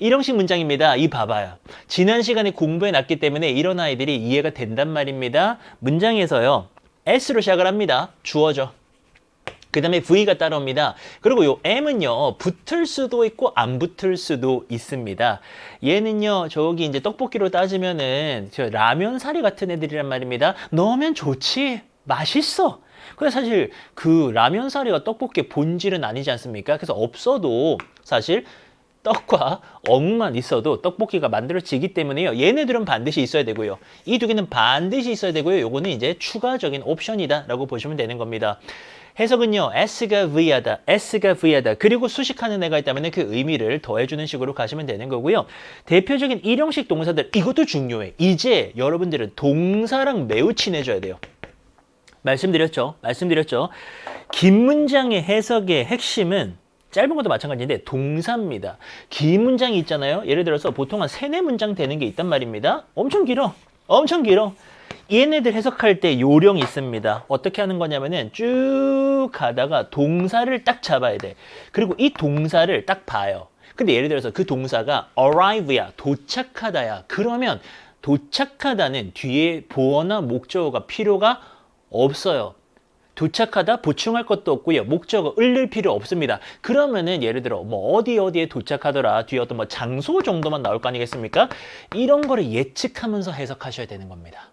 일형식 문장입니다. 이 봐봐요. 지난 시간에 공부해 놨기 때문에 이런 아이들이 이해가 된단 말입니다. 문장에서요. S로 시작을 합니다. 주어죠. 그 다음에 V가 따라옵니다. 그리고 요 M은요, 붙을 수도 있고 안 붙을 수도 있습니다. 얘는요, 저기 이제 떡볶이로 따지면은 저 라면 사리 같은 애들이란 말입니다. 넣으면 좋지. 맛있어. 근데 사실 그 라면 사리가 떡볶이의 본질은 아니지 않습니까? 그래서 없어도 사실 떡과 어묵만 있어도 떡볶이가 만들어지기 때문에요. 얘네들은 반드시 있어야 되고요. 이 두 개는 반드시 있어야 되고요. 요거는 이제 추가적인 옵션이다라고 보시면 되는 겁니다. 해석은요. S가 V하다, S가 V하다. 그리고 수식하는 애가 있다면 그 의미를 더해주는 식으로 가시면 되는 거고요. 대표적인 일형식 동사들 이것도 중요해. 이제 여러분들은 동사랑 매우 친해져야 돼요. 말씀드렸죠. 말씀드렸죠. 긴 문장의 해석의 핵심은 짧은 것도 마찬가지인데 동사입니다. 긴 문장이 있잖아요. 예를 들어서 보통 한 세네 문장 되는 게 있단 말입니다. 엄청 길어. 엄청 길어. 얘네들 해석할 때 요령이 있습니다. 어떻게 하는 거냐면은 쭉 가다가 동사를 딱 잡아야 돼. 그리고 이 동사를 딱 봐요. 근데 예를 들어서 그 동사가 arrive야, 도착하다야. 그러면 도착하다는 뒤에 보어나 목적어가 필요가 없어요. 도착하다 보충할 것도 없고요. 목적어 을릴 필요 없습니다. 그러면은 예를 들어 뭐 어디 어디에 도착하더라 뒤에 어떤 뭐 장소 정도만 나올 거 아니겠습니까? 이런 거를 예측하면서 해석하셔야 되는 겁니다.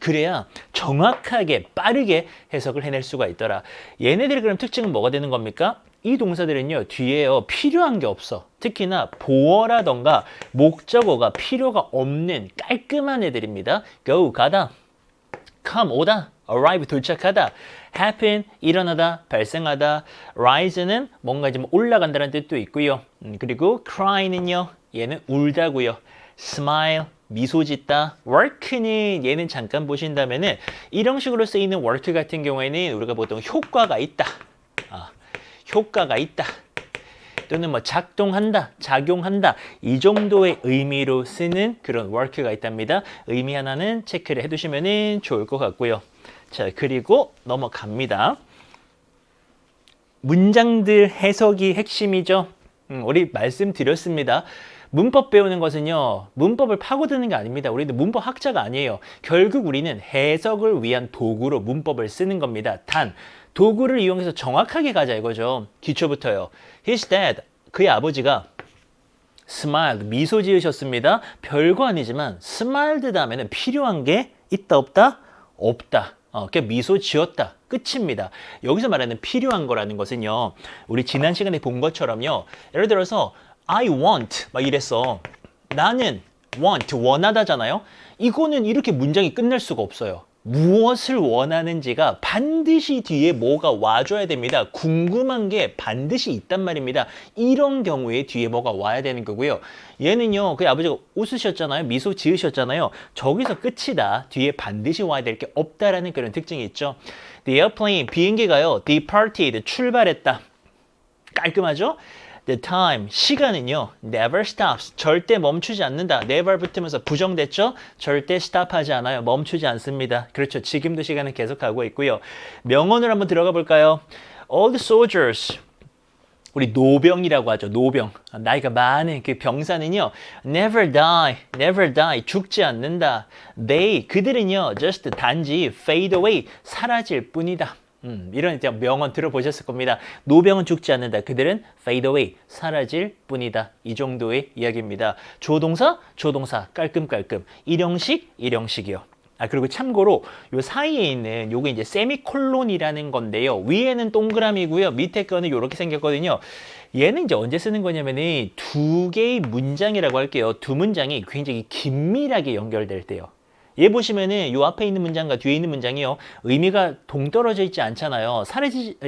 그래야 정확하게 빠르게 해석을 해낼 수가 있더라. 얘네들의 그럼 특징은 뭐가 되는 겁니까? 이 동사들은요 뒤에요 필요한 게 없어. 특히나 보어라던가 목적어가 필요가 없는 깔끔한 애들입니다. go 가다, come 오다, arrive 도착하다, happen 일어나다, 발생하다, rise는 뭔가 좀 올라간다는 뜻도 있고요. 음, 그리고 cry는요 얘는 울다고요. smile 미소 짓다, work는 얘는 잠깐 보신다면은 이런 식으로 쓰이는 work 같은 경우에는 우리가 보통 효과가 있다, 아, 효과가 있다. 또는 뭐 작동한다, 작용한다 이 정도의 의미로 쓰는 그런 work가 있답니다. 의미 하나는 체크를 해두시면 좋을 것 같고요. 자 그리고 넘어갑니다. 문장들 해석이 핵심이죠. 음, 우리 말씀드렸습니다. 문법 배우는 것은요, 문법을 파고드는 게 아닙니다. 우리는 문법 학자가 아니에요. 결국 우리는 해석을 위한 도구로 문법을 쓰는 겁니다. 단, 도구를 이용해서 정확하게 가자 이거죠. 기초부터요. His dad, 그의 아버지가 smiled, 미소 지으셨습니다. 별거 아니지만 smiled 다음에는 필요한 게 있다 없다? 없다. 어, 그냥 미소 지었다. 끝입니다. 여기서 말하는 필요한 거라는 것은요. 우리 지난 시간에 본 것처럼요. 예를 들어서 I want 막 이랬어. 나는 want 원하다잖아요. 이거는 이렇게 문장이 끝날 수가 없어요. 무엇을 원하는지가 반드시 뒤에 뭐가 와줘야 됩니다. 궁금한 게 반드시 있단 말입니다. 이런 경우에 뒤에 뭐가 와야 되는 거고요. 얘는요, 그 아버지가 웃으셨잖아요. 미소 지으셨잖아요. 저기서 끝이다. 뒤에 반드시 와야 될 게 없다라는 그런 특징이 있죠. The airplane, 비행기가요, departed, 출발했다. 깔끔하죠? The time, 시간은요, never stops, 절대 멈추지 않는다. never 붙으면서 부정됐죠? 절대 stop하지 않아요. 멈추지 않습니다. 그렇죠. 지금도 시간은 계속 가고 있고요. 명언을 한번 들어가 볼까요? All the soldiers, 우리 노병이라고 하죠. 노병. 나이가 많은 그 병사는요. never die, never die. 죽지 않는다. they, 그들은요. just 단지 fade away, 사라질 뿐이다. 음, 이런 명언 들어보셨을 겁니다. 노병은 죽지 않는다. 그들은 fade away, 사라질 뿐이다. 이 정도의 이야기입니다. 조동사, 조동사, 깔끔깔끔. 일형식, 일형식이요. 아 그리고 참고로 요 사이에 있는 요게 이제 세미콜론이라는 건데요. 위에는 동그라미고요. 밑에 거는 이렇게 생겼거든요. 얘는 이제 언제 쓰는 거냐면은 두 개의 문장이라고 할게요. 두 문장이 굉장히 긴밀하게 연결될 때요. 얘 보시면은 요 앞에 있는 문장과 뒤에 있는 문장이요. 의미가 동떨어져 있지 않잖아요. 사라지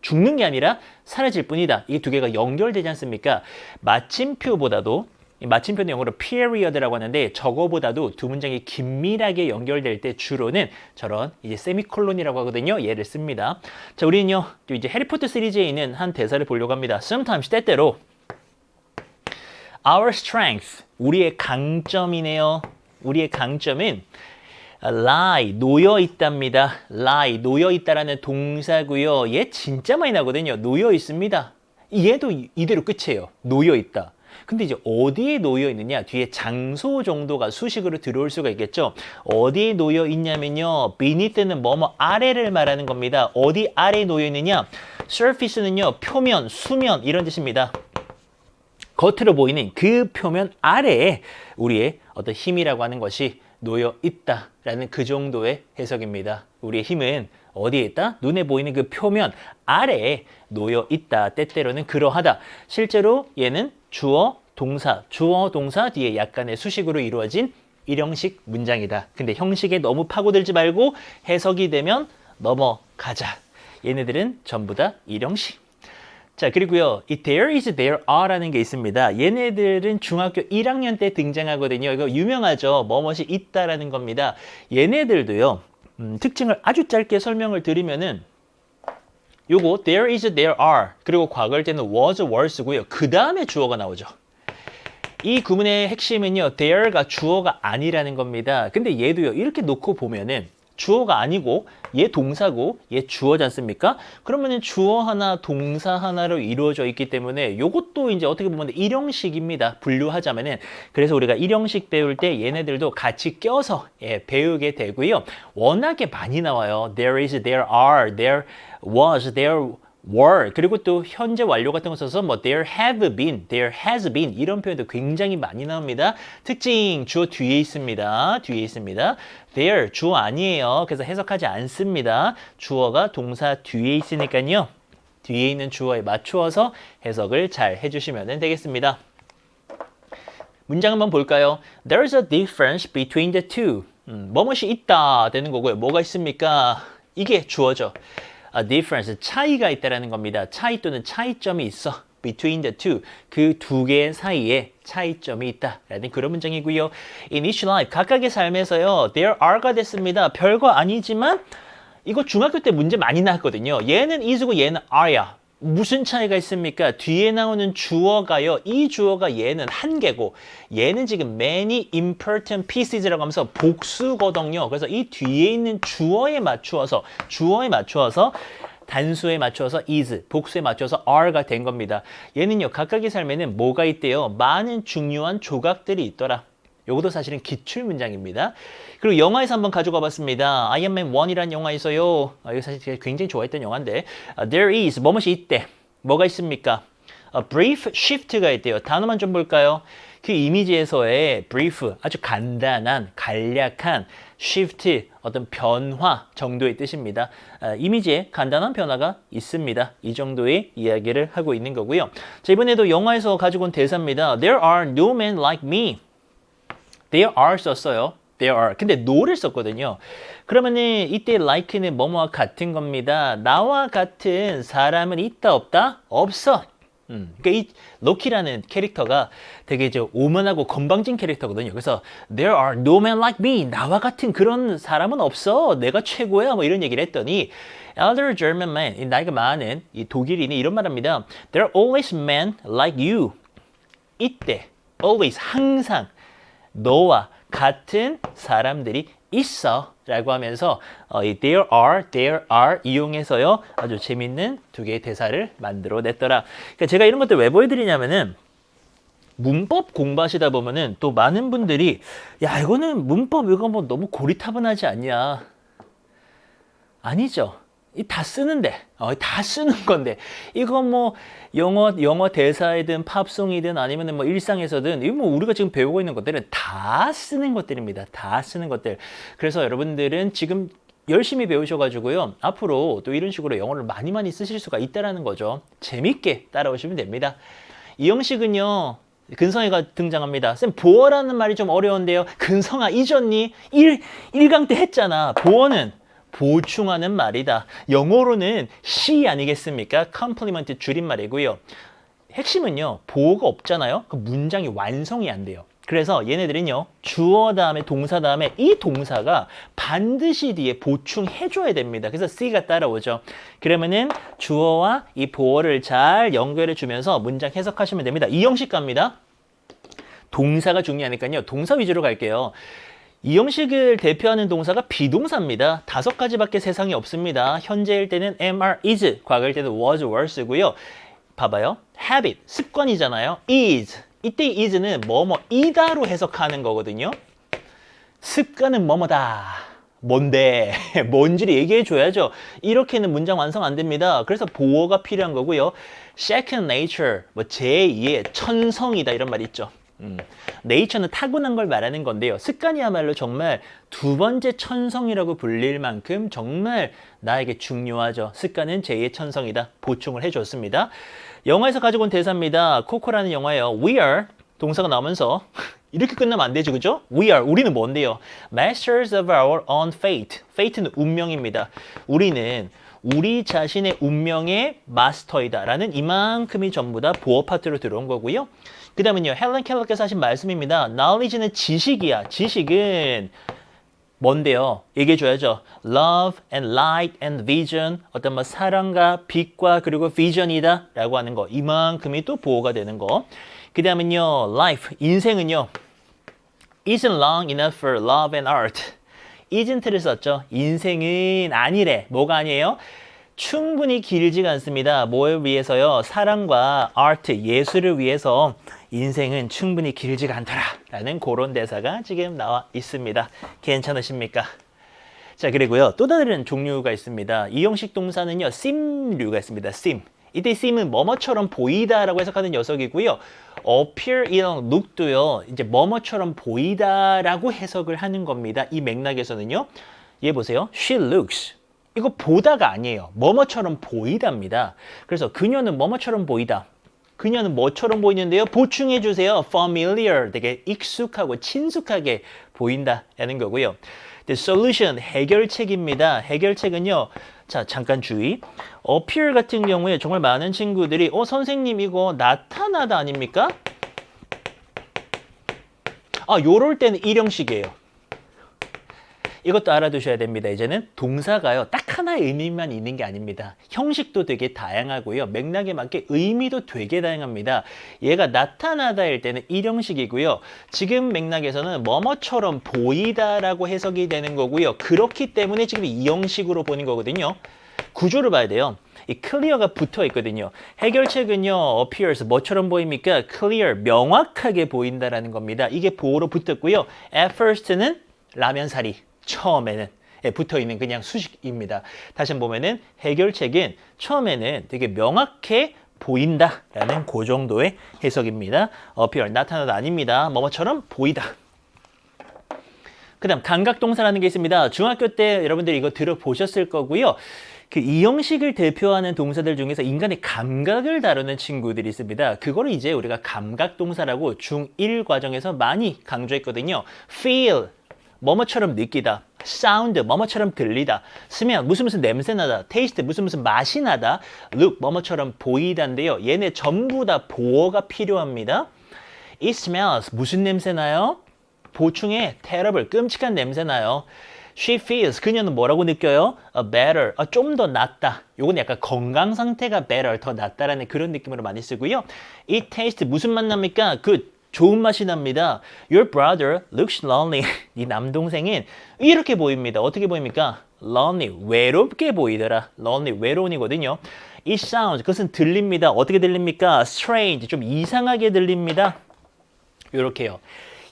죽는 게 아니라 사라질 뿐이다. 이 두 개가 연결되지 않습니까? 마침표보다도 이 마침표는 영어로 period라고 하는데 저거보다도 두 문장이 긴밀하게 연결될 때 주로는 저런 이제 세미콜론이라고 하거든요. 얘를 씁니다. 자, 우리는요. 또 이제 해리포터 시리즈에 있는 한 대사를 보려고 합니다. Sometimes 때때로 our strength 우리의 강점이네요. 우리의 강점은 lie 놓여 있답니다. lie 놓여 있다라는 동사고요. 얘 진짜 많이 나거든요. 놓여 있습니다. 얘도 이대로 끝이에요. 놓여 있다. 근데 이제 어디에 놓여 있느냐? 뒤에 장소 정도가 수식으로 들어올 수가 있겠죠. 어디에 놓여 있냐면요. beneath는 뭐뭐 아래를 말하는 겁니다. 어디 아래에 놓여 있느냐? surface는요. 표면, 수면 이런 뜻입니다. 겉으로 보이는 그 표면 아래에 우리의 어떤 힘이라고 하는 것이 놓여 있다라는 그 정도의 해석입니다. 우리의 힘은 어디에 있다? 눈에 보이는 그 표면 아래에 놓여 있다. 때때로는 그러하다. 실제로 얘는 주어, 동사, 주어, 동사 뒤에 약간의 수식으로 이루어진 일형식 문장이다. 근데 형식에 너무 파고들지 말고 해석이 되면 넘어가자. 얘네들은 전부 다 일형식. 자, 그리고요. 이 there is, there are라는 게 있습니다. 얘네들은 중학교 1학년 때 등장하거든요. 이거 유명하죠. 뭐뭇이 있다라는 겁니다. 얘네들도요. 음, 특징을 아주 짧게 설명을 드리면은 요거 there is, there are 그리고 과거일 때는 was, were 쓰고요. 그 다음에 주어가 나오죠. 이 구문의 핵심은요. there가 주어가 아니라는 겁니다. 근데 얘도요. 이렇게 놓고 보면은 주어가 아니고 얘 동사고 얘 주어지 않습니까? 그러면은 주어 하나 동사 하나로 이루어져 있기 때문에 요것도 이제 어떻게 보면 일형식입니다. 분류하자면은 그래서 우리가 일형식 배울 때 얘네들도 같이 껴서 예, 배우게 되고요. 워낙에 많이 나와요. There is, there are, there was, there were 그리고 또 현재 완료 같은 거 써서 뭐 there have been, there has been 이런 표현도 굉장히 많이 나옵니다. 특징 주어 뒤에 있습니다. 뒤에 있습니다. there 주어 아니에요. 그래서 해석하지 않습니다. 주어가 동사 뒤에 있으니까요. 뒤에 있는 주어에 맞추어서 해석을 잘 해주시면 되겠습니다. 문장 한번 볼까요? There's a difference between the two. 음, 뭐뭇이 있다 되는 거고요. 뭐가 있습니까? 이게 주어죠. A difference, 차이가 있다라는 겁니다. 차이 또는 차이점이 있어. between the two, 그 두개 사이에 차이점이 있다라는 그런 문장이고요. In each life, 각각의 삶에서요. There are가 됐습니다. 별거 아니지만 이거 중학교 때 문제 많이 나왔거든요. 얘는 is고 얘는 are야. 무슨 차이가 있습니까? 뒤에 나오는 주어가요. 이 주어가 얘는 한 개고 얘는 지금 many important pieces라고 하면서 복수거든요. 그래서 이 뒤에 있는 주어에 맞추어서 주어에 맞추어서 단수에 맞춰서 is, 복수에 맞춰서 are가 된 겁니다. 얘는요, 각각의 삶에는 뭐가 있대요? 많은 중요한 조각들이 있더라. 요것도 사실은 기출 문장입니다. 그리고 영화에서 한번 가져가 봤습니다. 아이언맨 1이라는 영화 있어요. 아, 이거 사실 제가 굉장히 좋아했던 영화인데 아, There is, 뭐뭇이 있대. 뭐가 있습니까? A brief shift가 있대요. 단어만 좀 볼까요? 그 이미지에서의 brief, 아주 간단한, 간략한 shift, 어떤 변화 정도의 뜻입니다. 아, 이미지에 간단한 변화가 있습니다. 이 정도의 이야기를 하고 있는 거고요. 자, 이번에도 영화에서 가지고 온 대사입니다. There are no men like me. There are 썼어요. There are. 근데 no를 썼거든요. 그러면은 이때 like는 뭐뭐와 같은 겁니다. 나와 같은 사람은 있다 없다? 없어. 음, 그러니까 이 로키라는 캐릭터가 되게 이제 오만하고 건방진 캐릭터거든요. 그래서 there are no men like me. 나와 같은 그런 사람은 없어. 내가 최고야. 뭐 이런 얘기를 했더니 elder German man, 이 나이가 많은 이 독일인이 이런 말합니다. There are always men like you. 이때 always 항상 너와 같은 사람들이 있어 라고 하면서 어, 이 there are, there are 이용해서요 아주 재밌는 두 개의 대사를 만들어 냈더라. 그러니까 제가 이런 것들 왜 보여드리냐면은 문법 공부하시다 보면은 또 많은 분들이 야 이거는 문법 이거 뭐 너무 고리타분하지 않냐. 아니죠. 이 다 쓰는데 어, 다 쓰는 건데 이거 뭐 영어 영어 대사이든 팝송이든 아니면은 뭐 일상에서든 이거 뭐 우리가 지금 배우고 있는 것들은 다 쓰는 것들입니다. 다 쓰는 것들. 그래서 여러분들은 지금 열심히 배우셔가지고요. 앞으로 또 이런 식으로 영어를 많이 많이 쓰실 수가 있다라는 거죠. 재밌게 따라오시면 됩니다. 이 형식은요. 근성이가 등장합니다. 쌤, 보어라는 말이 좀 어려운데요. 근성아, 잊었니? 1, 1강 때 했잖아. 보어는 보충하는 말이다. 영어로는 she 아니겠습니까? 컴플리먼트 줄임말이고요. 핵심은요. 보어가 없잖아요. 그 문장이 완성이 안 돼요. 그래서 얘네들은요. 주어 다음에 동사 다음에 이 동사가 반드시 뒤에 보충해 줘야 됩니다. 그래서 C가 따라오죠. 그러면은 주어와 이 보어를 잘 연결해 주면서 문장 해석하시면 됩니다. 이 형식 갑니다. 동사가 중요하니까요. 동사 위주로 갈게요. 이 형식을 대표하는 동사가 비동사입니다. 다섯 가지밖에 세상에 없습니다. 현재일 때는 am, are, is, 과거일 때는 was, were 쓰고요. 봐봐요. habit, 습관이잖아요. is, 이때 is는 뭐뭐이다로 해석하는 거거든요. 습관은 뭐뭐다. 뭔데? 뭔지를 얘기해 줘야죠. 이렇게는 문장 완성 안 됩니다. 그래서 보어가 필요한 거고요. second nature, 뭐 제2의 천성이다 이런 말 있죠. 음. 네이처는 타고난 걸 말하는 건데요. 습관이야말로 정말 두 번째 천성이라고 불릴 만큼 정말 나에게 중요하죠. 습관은 제2의 천성이다. 보충을 해줬습니다. 영화에서 가지고 온 대사입니다. 코코라는 영화예요. We are 동사가 나오면서 이렇게 끝나면 안 되죠, 그죠? We are 우리는 뭔데요? Masters of our own fate. Fate는 운명입니다. 우리는 우리 자신의 운명의 마스터이다라는 이만큼이 전부 다 보어 파트로 들어온 거고요. 그 다음은요, 헬렌 켈러께서 하신 말씀입니다. Knowledge는 지식이야. 지식은 뭔데요? 얘기해줘야죠. Love and light and vision. 어떤 뭐 사랑과 빛과 그리고 vision이다. 라고 하는 거. 이만큼이 또 보호가 되는 거. 그 다음은요, life. 인생은요. isn't long enough for love and art. Isn't를 썼죠. 인생은 아니래. 뭐가 아니에요? 충분히 길지가 않습니다. 뭘 위해서요? 사랑과 아트, 예술을 위해서 인생은 충분히 길지가 않더라. 라는 그런 대사가 지금 나와 있습니다. 괜찮으십니까? 자, 그리고요. 또 다른 종류가 있습니다. 이 형식 동사는요. seem류가 있습니다. seem. 이때 seem은 뭐뭐처럼 보이다라고 해석하는 녀석이고요. appear 이랑 look도요. 이제 뭐뭐처럼 보이다라고 해석을 하는 겁니다. 이 맥락에서는요. 얘 보세요. she looks. 이거 보다가 아니에요. 뭐뭐처럼 보이답니다. 그래서 그녀는 뭐뭐처럼 보이다. 그녀는 뭐처럼 보이는데요? 보충해 주세요. familiar. 되게 익숙하고 친숙하게 보인다라는 거고요. Solution 해결책입니다. 해결책은요. 자, 잠깐 주의. appear 같은 경우에 정말 많은 친구들이 어 선생님 이거 나타나다 아닙니까? 아, 요럴 때는 일형식이에요. 이것도 알아두셔야 됩니다. 이제는 동사가요. 딱 하나의 의미만 있는 게 아닙니다. 형식도 되게 다양하고요. 맥락에 맞게 의미도 되게 다양합니다. 얘가 나타나다일 때는 일형식이고요. 지금 맥락에서는 뭐뭐처럼 보이다라고 해석이 되는 거고요. 그렇기 때문에 지금 이형식으로 보는 거거든요. 구조를 봐야 돼요. 이 clear가 붙어 있거든요. 해결책은요, appears 뭐처럼 보입니까? clear 명확하게 보인다라는 겁니다. 이게 보호로 붙었고요. at first는 라면 사리 처음에는 예, 붙어 있는 그냥 수식입니다. 다시 보면은 해결책은 처음에는 되게 명확해 보인다라는 그 정도의 해석입니다. appear 나타나다 아닙니다. 뭐뭐처럼 보이다. 그다음 감각동사라는 게 있습니다. 중학교 때 여러분들이 이거 들어보셨을 거고요. 그 이 형식을 대표하는 동사들 중에서 인간의 감각을 다루는 친구들이 있습니다. 그거를 이제 우리가 감각동사라고 중1 과정에서 많이 강조했거든요. feel 뭐뭐처럼 느끼다. sound 뭐뭐처럼 들리다. smell 무슨 무슨 냄새 나다. taste 무슨 무슨 맛이 나다. look 뭐뭐처럼 보이다인데요. 얘네 전부 다 보어가 필요합니다. It smells 무슨 냄새 나요? 보충해 terrible 끔찍한 냄새 나요. She feels 그녀는 뭐라고 느껴요? A better 아, 좀더 낫다. 요건 약간 건강 상태가 better 더 낫다라는 그런 느낌으로 많이 쓰고요. It tastes 무슨 맛 납니까? 그 좋은 맛이 납니다. Your brother looks lonely. 네 남동생은 이렇게 보입니다. 어떻게 보입니까? lonely 외롭게 보이더라. lonely 외로운이거든요. It sounds 그것은 들립니다. 어떻게 들립니까? strange 좀 이상하게 들립니다. 이렇게요.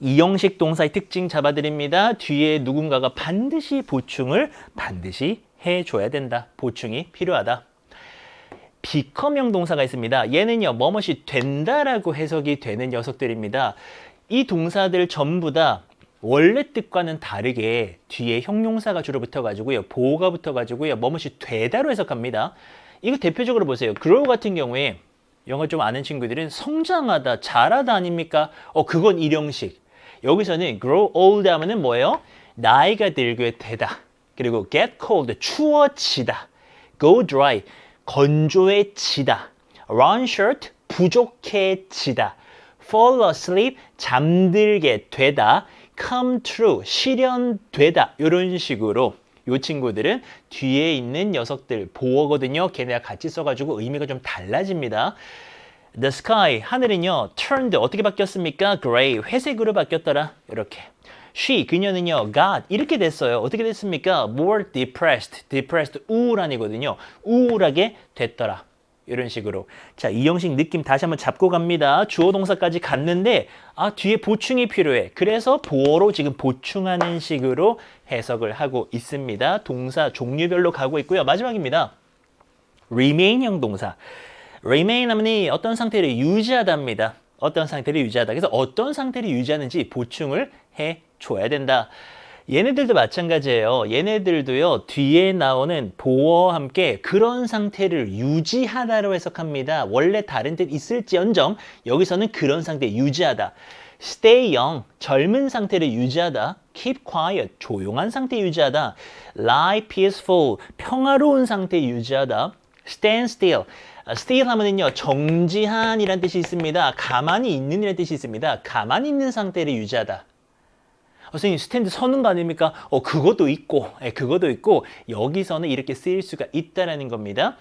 이형식 동사의 특징 잡아드립니다. 뒤에 누군가가 반드시 보충을 반드시 해줘야 된다. 보충이 필요하다. 비컴형 동사가 있습니다. 얘는요, 뭐뭇이 된다라고 해석이 되는 녀석들입니다. 이 동사들 전부 다 원래 뜻과는 다르게 뒤에 형용사가 주로 붙어가지고요. 보호가 붙어가지고요. 뭐뭇이 되다로 해석합니다. 이거 대표적으로 보세요. grow 같은 경우에 영어 좀 아는 친구들은 성장하다, 자라다 아닙니까? 어, 그건 일형식. 여기서는 grow old 하면은 뭐예요? 나이가 들게 되다. 그리고 get cold, 추워지다. go dry, 건조해지다. run short, 부족해지다. fall asleep, 잠들게 되다. come true, 실현되다. 이런 식으로 이 친구들은 뒤에 있는 녀석들 보어거든요. 걔네가 같이 써가지고 의미가 좀 달라집니다. The sky, 하늘은요, turned, 어떻게 바뀌었습니까? gray, 회색으로 바뀌었더라. 이렇게. She, 그녀는요, got, 이렇게 됐어요. 어떻게 됐습니까? more depressed, depressed, 우울한이거든요. 우울하게 됐더라. 이런 식으로. 자, 이 형식 느낌 다시 한번 잡고 갑니다. 주어 동사까지 갔는데 아, 뒤에 보충이 필요해. 그래서 보어로 지금 보충하는 식으로 해석을 하고 있습니다. 동사 종류별로 가고 있고요. 마지막입니다. remain형 동사. remain 하면 어떤 상태를 유지하다입니다. 어떤 상태를 유지하다. 그래서 어떤 상태를 유지하는지 보충을 해 줘야 된다. 얘네들도 마찬가지예요. 얘네들도요, 뒤에 나오는 보어와 함께 그런 상태를 유지하다로 해석합니다. 원래 다른 뜻 있을지언정 여기서는 그런 상태 유지하다. stay young, 젊은 상태를 유지하다. keep quiet, 조용한 상태 유지하다. lie peaceful, 평화로운 상태 유지하다. stand still, 아, still 하면은요 정지한이란 뜻이 있습니다. 가만히 있는 이란 뜻이 있습니다. 가만히 있는 상태를 유지하다. 어, 선생님 스탠드 서는 거 아닙니까? 어 그것도 있고, 예, 그것도 있고 여기서는 이렇게 쓰일 수가 있다라는 겁니다.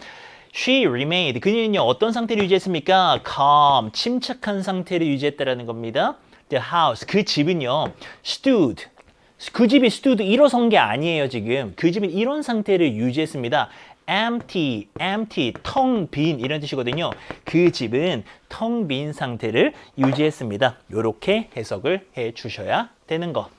She remained. 그녀는요 어떤 상태를 유지했습니까? calm, 침착한 상태를 유지했다라는 겁니다. The house, 그 집은요 stood. 그 집이 stood 일어선 게 아니에요 지금. 그 집은 이런 상태를 유지했습니다. Empty, empty, 텅 빈 이런 뜻이거든요. 그 집은 텅 빈 상태를 유지했습니다. 이렇게 해석을 해 주셔야 되는 거.